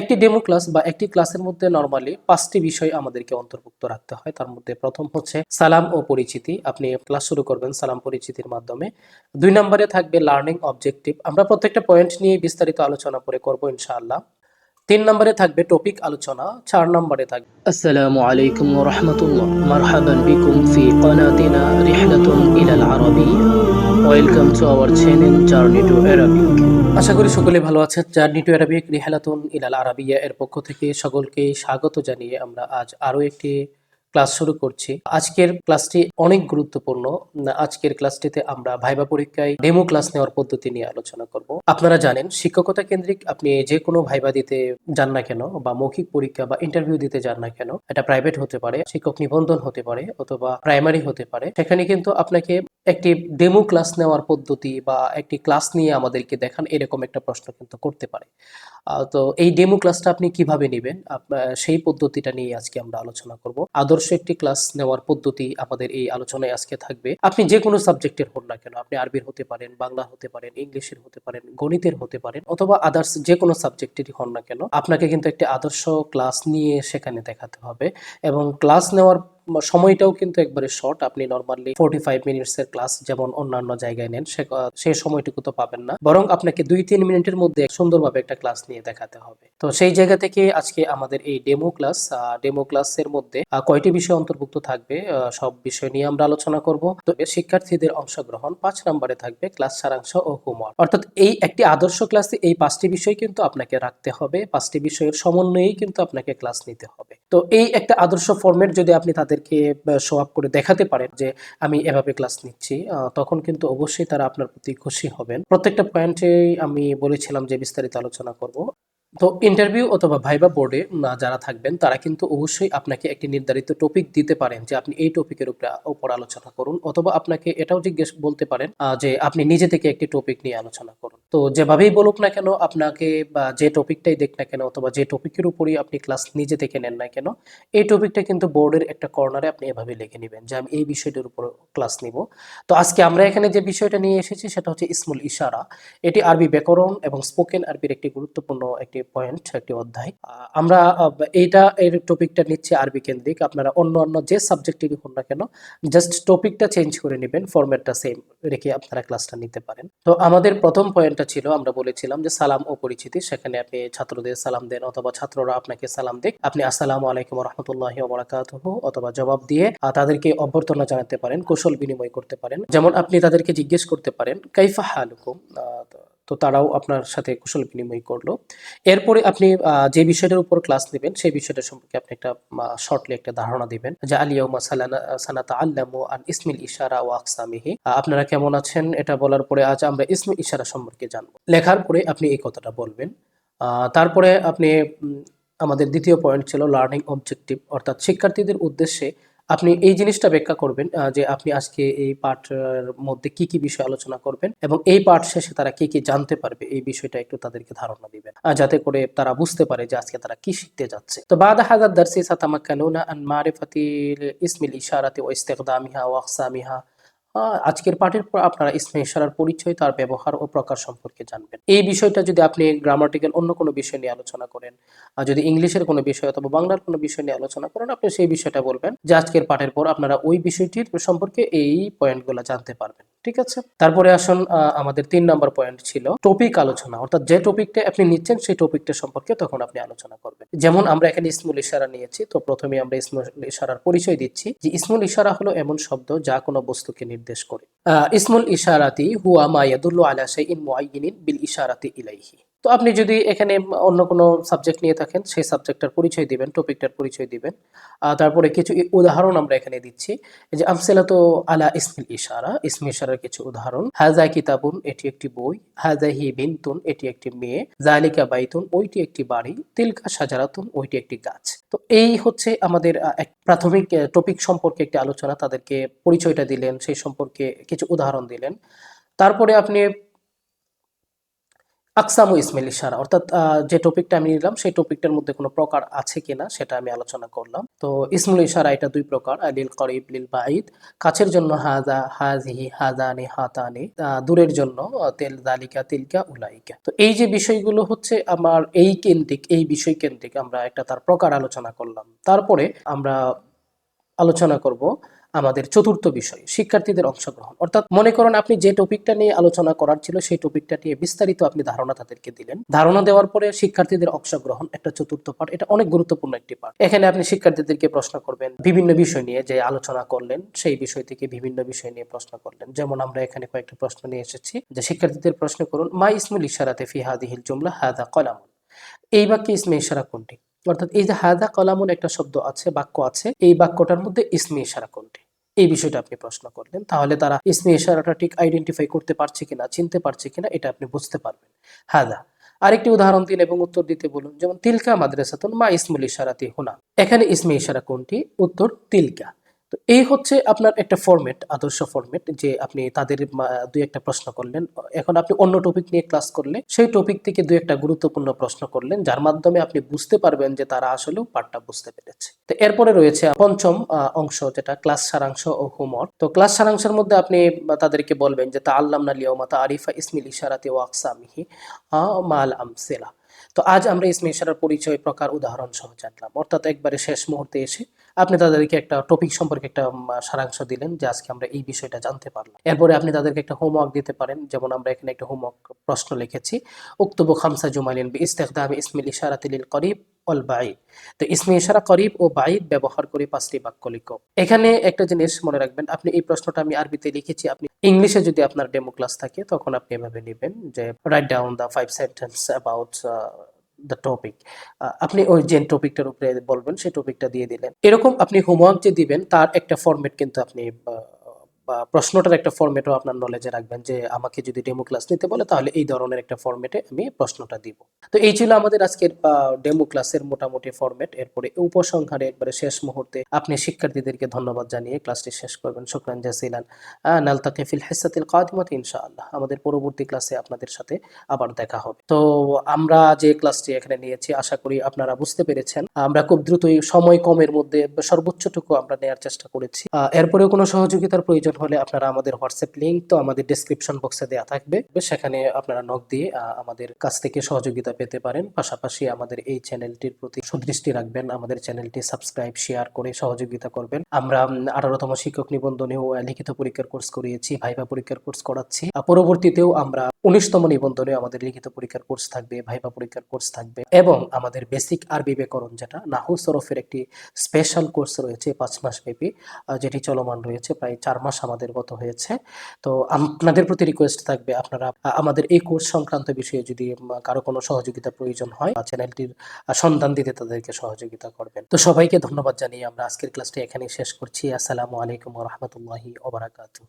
একটি demo class বা একটি ক্লাসের মধ্যে নর্মালি পাঁচটি বিষয় আমাদেরকে অন্তর্ভুক্ত রাখতে হয়। তার মধ্যে প্রথম হচ্ছে সালাম ও পরিচিতি। আপনি ক্লাস শুরু করবেন সালাম পরিচিতির মাধ্যমে। দুই নম্বরে থাকবে লার্নিং অবজেক্টিভ আমরা প্রত্যেকটা পয়েন্ট নিয়ে বিস্তারিত আলোচনা পরে করব ইনশাআল্লাহ। তিন নম্বরে থাকবে টপিক আলোচনা। চার নম্বরে থাকবে আসসালামু আলাইকুম ওয়া রাহমাতুল্লাহ। মারহাবান বিকুম ফি কানাতিনা রিহলাতুন ইলাল Arabia welcome to our channel journey to Arabic আশা করি সকলে ভালো আছেন। জার্নি টু অ্যারাবিক রিহালাতুন ইলাল আরাবিয়া এর পক্ষ থেকে সকলকে স্বাগত জানিয়ে আমরা আজ আরও একটি ক্লাস শুরু করছি। আজকের ক্লাসটি অনেক গুরুত্বপূর্ণ। আজকের ক্লাসটিতে আমরা ভাইবা পরীক্ষায় ডেমো ক্লাস নেওয়ার পদ্ধতি নিয়ে আলোচনা করব। আপনারা জানেন, শিক্ষকতা কেন্দ্রিক আপনি যে কোনো ভাইবা দিতে যান না কেন বা মৌখিক পরীক্ষা বা ইন্টারভিউ দিতে যান না কেন, এটা প্রাইভেট হতে পারে, শিক্ষক নিবন্ধন হতে পারে অথবা প্রাইমারি হতে পারে। সেখানে কিন্তু আপনাকে একটি ডেমো ক্লাস নেওয়ার পদ্ধতি বা একটি ক্লাস নিয়ে আমাদেরকে দেখান, এরকম একটা প্রশ্ন কিন্তু করতে পারে। তো এই ডেমো ক্লাসটা আপনি কীভাবে নেবেন? সেই পদ্ধতিটা নিয়ে আজকে আমরা আলোচনা করব। আদর্শ একটি ক্লাস নেওয়ার পদ্ধতি আমাদের এই আলোচনায় আজকে থাকবে। আপনি যে কোনো সাবজেক্টের হন না কেন, আপনি আরবির হতে পারেন বাংলা হতে পারেন, ইংলিশের হতে পারেন, গণিতের হতে পারেন, অথবা আদার্স যে কোনো সাবজেক্টেরই হন না কেন, আপনাকে কিন্তু একটি আদর্শ ক্লাস নিয়ে সেখানে দেখাতে হবে। এবং ক্লাস নেওয়ার সময়টাও কিন্তু একবারে শর্ট আপনি নর্মালি ফোর্টি ফাইভ মিনিটস এর ক্লাস যেমন অন্যান্য জায়গায় নেন সেই সময়টুকু তো পাবেন না। বরং আপনাকে দুই তিন মিনিটের মধ্যে সুন্দরভাবে একটা ক্লাস নিয়ে দেখাতে হবে। তো সেই জায়গা থেকে আজকে আমাদের এই ডেমো ক্লাস ডেমো ক্লাসের মধ্যে কয়টি বিষয় অন্তর্ভুক্ত থাকবে সব বিষয় নিয়ে আমরা আলোচনা করব। তো শিক্ষার্থীদের অংশগ্রহণ পাঁচ নম্বরে থাকবে ক্লাস সারাংশ ও হোমওয়ার্ক অর্থাৎ এই একটি আদর্শ ক্লাসে এই পাঁচটি বিষয় কিন্তু আপনাকে রাখতে হবে। পাঁচটি বিষয়ের সমন্বয়েই কিন্তু আপনাকে ক্লাস নিতে হবে। তো এই একটা আদর্শ ফরম্যাট যদি আপনি তাদেরকে শো আপ করে দেখাতে পারেন যে আমি এভাবে ক্লাস নিচ্ছি তখন কিন্তু অবশ্যই তারা আপনার প্রতি খুশি হবেন। প্রত্যেকটা পয়েন্টে আমি বলেছিলাম যে বিস্তারিত আলোচনা করব। তো ইন্টারভিউ অথবা ভাইবা বোর্ডে যারা থাকবেন, তারা কিন্তু অবশ্যই আপনাকে একটি নির্ধারিত টপিক দিতে পারেন যে আপনি এই টপিকের উপরে উপর আলোচনা করুন অথবা আপনাকে এটাও জিজ্ঞেস বলতে পারেন যে আপনি নিজে থেকে একটি টপিক নিয়ে আলোচনা করুন। তো যেভাবেই বলুক না কেন, আপনাকে বা যে টপিকটাই দেখ না কেন অথবা যে টপিকের উপরই আপনি ক্লাস নিজে থেকে নেন না কেন, এই টপিকটা কিন্তু বোর্ডের একটা কর্নারে আপনি এভাবে লিখে নেবেন যে আমি এই বিষয়টির উপর ক্লাস নিব। তো আজকে আমরা এখানে যে বিষয়টা নিয়ে এসেছি সেটা হচ্ছে ইসমুল ইশারা। এটি আরবি ব্যাকরণ এবং স্পোকেন আরবির একটি গুরুত্বপূর্ণ একটি পয়েন্ট একটি অধ্যায়। আমরা এইটা এর টপিকটা নিচ্ছি আরবি কেন্দ্রিক। আপনারা অন্য অন্য যে সাবজেক্টেরই হন না কেন জাস্ট টপিকটা চেঞ্জ করে নেবেন ফরম্যাটটা সেম রেখে আপনারা ক্লাসটা নিতে পারেন। তো আমাদের প্রথম পয়েন্টটা ছিল, আমরা বলেছিলাম যে সালাম ও পরিচিতি। সেখানে আপনি ছাত্রদের সালাম দেন অথবা ছাত্ররা আপনাকে সালাম দেখ আপনি আসসালামু আলাইকুম রহমতুল্লাহ বরাকাতুহ অথবা জবাব দিয়ে তাদেরকে অভ্যর্থনা জানাতে পারেন, কৌশল বিনিময় করতে পারেন। যেমন আপনি তাদেরকে জিজ্ঞেস করতে পারেন, কাইফা হালুকুম? তো- তারাও আপনার সাথে কুশল বিনিময় করল। এরপরে আপনি যে বিষয়টার উপর ক্লাস নেবেন, সেই বিষয়টা সম্পর্কে আপনি একটা শর্টলি একটা ধারণা দিবেন। যে আলিয়াউমা সালানা সানাতা আল্লামু আন ইসমিল ইশারা ও আকসামিহি। আপনারা কেমন আছেন? এটা বলার পরে আজ আমরা ইসমিল ইশারা সম্পর্কে জানব। লেখার পরে আপনি এই কথাটা বলবেন। তারপরে আপনি আমাদের দ্বিতীয় পয়েন্ট ছিল লার্নিং অবজেক্টিভ অর্থাৎ শিক্ষার্থীদের উদ্দেশ্যে আপনি এই জিনিসটা ব্যাখ্যা করবেন যে আপনি আজকে এই পাঠের মধ্যে কি কি বিষয় আলোচনা করবেন এবং এই পাঠ শেষে তারা কি কি জানতে পারবে এই বিষয়টা একটু তাদেরকে ধারণা দিবেন যাতে করে তারা বুঝতে পারে যে আজকে তারা কি শিখতে যাচ্ছে। তো বাদ হাজার দার্সি সাতামাক্কানুনা আন মারিফাতিল ইসমিল ইশারাতি ও ইস্তেকদামিহা ওয়াকসামিহা আজকের পাঠের পর আপনারা ইসমে ইশারার পরিচয়, তার ব্যবহার ও প্রকার সম্পর্কে জানবেন। এই বিষয়টা যদি আপনি গ্রামাটিক্যাল অন্য কোনো বিষয় নিয়ে আলোচনা করেন, আর যদি ইংলিশের কোনো বিষয় অথবা বাংলার কোনো বিষয় নিয়ে আলোচনা করেন, আপনি সেই বিষয়টা বলবেন যে আজকের পাঠের পর আপনারা ওই বিষয়টির সম্পর্কে এই পয়েন্টগুলো জানতে পারবেন, ঠিক আছে? তারপরে আসুন আমাদের তিন নাম্বার পয়েন্ট ছিল টপিক আলোচনা। অর্থাৎ যে টপিকটা আপনি নিচ্ছেন, সেই টপিকটা সম্পর্কে তখন আপনি আলোচনা করবেন। যেমন আমরা এখানে ইসমুল ইশারা নিয়েছি, তো প্রথমে আমরা ইসমুল ইশারার পরিচয় দিচ্ছি যে ইসমুল ইশারা হলো এমন শব্দ যা কোনো বস্তুকে নির্দেশ করে। আহ, ইসমুল ইশারাতি হুয়া মা ইয়াদুল্লু আলা শাইইন মুআয়্যিনিন বিল ইশারাতি ইলাইহি। তো আপনি যদি এখানে অন্য কোনো সাবজেক্ট নিয়ে থাকেন, সেই সাবজেক্টটার পরিচয় দিবেন টপিকটার পরিচয় দিবেন। তারপরে কিছু উদাহরণ আমরা এখানে দিচ্ছি। যে, আমসিলাতু আলা ইসমিল ইশারা। ইসমি ইশারার কিছু উদাহরণ। হাজা কিতাবুন, এটি একটি বই। হাজা হি বিনতুন, এটি একটি মেয়ে। জালিকা বাইতুন, ওইটি একটি বাড়ি। তিলকা সাজারাতুন ওইটি একটি গাছ। তো এই হচ্ছে আমাদের এক প্রাথমিক টপিক সম্পর্কে একটি আলোচনা। তাদেরকে পরিচয়টা দিলেন, সেই সম্পর্কে কিছু উদাহরণ দিলেন। তারপরে আপনি আকসামু ইসমিল ইশারা। অর্থাৎ যে টপিকটা আমি নিলাম, সেই টপিকটার মধ্যে কোনো প্রকার আছে কিনা সেটা আমি আলোচনা করলাম। তো ইসমুল ইশারা, এটা দুই প্রকার লিল করিব লিল বাইদ কাছের জন্য হাজা, হাজিহি, হাজানি, হাতানি। দূরের জন্য তেল দালিকা, তিলকা, উলাইকা। তো এই যে বিষয়গুলো হচ্ছে, আমার এই কেন্দ্রিক, এই বিষয় কেন্দ্রিক আমরা একটা তার প্রকার আলোচনা করলাম। তারপরে আমরা আলোচনা করব আমাদের চতুর্থ বিষয়, শিক্ষার্থীদের অংশগ্রহণ। অর্থাৎ মনে করেন আপনি যে টপিকটা নিয়ে আলোচনা করার ছিল, সেই টপিকটা নিয়ে বিস্তারিত আপনি ধারণা তাদেরকে দিলেন। ধারণা দেওয়ার পরে শিক্ষার্থীদের অংশগ্রহণ একটা চতুর্থ পার্ট এটা অনেক গুরুত্বপূর্ণ একটি পার্ট এখানে আপনি শিক্ষার্থীদেরকে প্রশ্ন করবেন বিভিন্ন বিষয় নিয়ে যে আলোচনা করলেন, সেই বিষয় থেকে বিভিন্ন বিষয় নিয়ে প্রশ্ন করলেন। যেমন আমরা এখানে কয়েকটা প্রশ্ন নিয়ে এসেছি, যে শিক্ষার্থীদের প্রশ্ন করুন, মা ইসমুল ইশারাতে ফি হাদিহিল জুমলা হাদা কলামুন? এই বাক্যে ইসমে ইশারা কোনটি? অর্থাৎ এই যে হাদা কলামুন একটা শব্দ আছে, বাক্য আছে, এই বাক্যটার মধ্যে ইসমে ইশারা কোনটি এই বিষয়টা আপনি প্রশ্ন করলেন। তাহলে তারা ইসমে ইশারাটা ঠিক আইডেন্টিফাই করতে পারছে কিনা, চিনতে পারছে কিনা, এটা আপনি বুঝতে পারবেন। হাদা, আরেকটি উদাহরণ দিন এবং উত্তর দিতে বলুন। যেমন, তিলকা মাদ্রাসাতুন মা ইসমুল ইশারাতি হুনা। এখানে ইসমে ইশারা কোনটি? উত্তর, তিলকা। তো এই হচ্ছে আপনার একটা ফরম্যাট আদর্শ ফরম্যাট যে আপনি তাদের দুই একটা প্রশ্ন করলেন। এখন আপনি অন্য টপিক নিয়ে ক্লাস করলে সেই টপিক থেকে দুই একটা গুরুত্বপূর্ণ প্রশ্ন করলেন যার মাধ্যমে আপনি বুঝতে পারবেন যে তারা আসলেও পাঠটা বুঝতে পেরেছে। তো এরপরে রয়েছে পঞ্চম অংশ যেটা ক্লাস সারাংশ ও হোমওয়ার্ক তো ক্লাস সারাংশের মধ্যে আপনি তাদেরকে বলবেন যে তা আল্লাহ লিয়াউমা মাতা আরিফা ইসমিল ইশারাতে ও আকসামিহি আহ, মাল আমসেলা। তো আজ আমরা ইসমে ইশারার পরিচয় প্রকার উদাহরণ সহ জানলাম। অর্থাৎ একবারে শেষ মুহূর্তে এসে আপনি তাদেরকে একটা টপিক সম্পর্কে একটা সারাংশ দিলেন যে আজকে আমরা এই বিষয়টা জানতে পারলাম। এরপরে আপনি তাদেরকে একটা হোমওয়ার্ক দিতে পারেন। যেমন আমরা এখানে একটা হোমওয়ার্ক প্রশ্ন লিখেছি। উক্তব খামসা জুমালিন বি ইস্তেখদামে ইসমিল ইশারাতিল করিব অল বাইদ তো ইসমে ইশারা করিব ও বাইদ ব্যবহার করে পাঁচটি বাক্য লিখো। এখানে একটা জিনিস মনে রাখবেন, আপনি এই প্রশ্নটা আমি আরবিতে লিখেছি, আপনি ইংলিশে যদি আপনার ডেমো ক্লাস থাকে, তখন আপনি এভাবে নেবেন যে right down the five sentence about the topic আপনি ওই যে টপিকটার উপরে বলবেন, সেই টপিকটা দিয়ে দিলেন। এরকম আপনি হোমওয়ার্ক যে দিবেন, তার একটা ফরম্যাট কিন্তু আপনি প্রশ্নটার একটা ফরম্যাটও আপনার নলেজে রাখবেন যে আমাকে যদি ডেমো ক্লাস নিতে বলে তাহলে এই ধরনের একটা ফরম্যাটে আমি প্রশ্নটা দিব। তো এই ছিল আমাদের আজকের ডেমো ক্লাসের মোটামুটি ফরম্যাট এরপরে উপসংহারে একবারে শেষ মুহূর্তে আপনি শিক্ষার্থীদেরকে ধন্যবাদ জানিয়ে ক্লাসটি শেষ করবেন। শুকরান জাসিলান। আহ, নালতাকি ফিল হিসাতিল কাদিমাত ইনশাআল্লাহ। আমাদের পরবর্তী ক্লাসে আপনাদের সাথে আবার দেখা হবে। তো আমরা যে ক্লাসটি এখানে নিয়েছি আশা করি আপনারা বুঝতে পেরেছেন। আমরা খুব দ্রুতই সময় কমের মধ্যে সর্বোচ্চটুকু আমরা নেওয়ার চেষ্টা করেছি। এরপরেও কোনো সহযোগিতার প্রয়োজন হলে আপনারা আমাদের হোয়াটসঅ্যাপ লিংক তো আমাদের ডেসক্রিপশন বক্সে দেওয়া থাকবে। সেখানে আপনারা নক দিয়ে আমাদের কাছ থেকে সহযোগিতা পেতে পারেন। পাশাপাশি আমাদের এই চ্যানেলটির প্রতি সুদৃষ্টি রাখবেন, আমাদের চ্যানেলটি সাবস্ক্রাইব শেয়ার করে সহযোগিতা করবেন। আমরা আঠারোতম শিক্ষক নিবন্ধনেও লিখিত পরীক্ষার কোর্স করিয়েছি, ভাইভা পরীক্ষার কোর্স করাচ্ছি। পরবর্তীতেও আমরা উনিশতম নিবন্ধনে আমাদের লিখিত পরীক্ষার কোর্স থাকবে, ভাইভা পরীক্ষার কোর্স থাকবে এবং আমাদের বেসিক আরবি ব্যাকরণ যেটা, নাহু সরফের একটি স্পেশাল কোর্স রয়েছে পাঁচ মাস ব্যাপী যেটি চলমান রয়েছে প্রায় চার মাস আমাদের গত হয়েছে। তো আপনাদের প্রতি রিকোয়েস্ট থাকবে আপনারা আমাদের এই কোর্স সংক্রান্ত বিষয়ে যদি কারও কোনো সহযোগিতা প্রয়োজন হয় চ্যানেলটির সন্ধান দিতে তাদেরকে সহযোগিতা করবেন। তো সবাইকে ধন্যবাদ জানিয়ে আমরা আজকের ক্লাসটি এখানেই শেষ করছি। আসসালামু আলাইকুম রহমতুল্লাহি ওবরাকাতু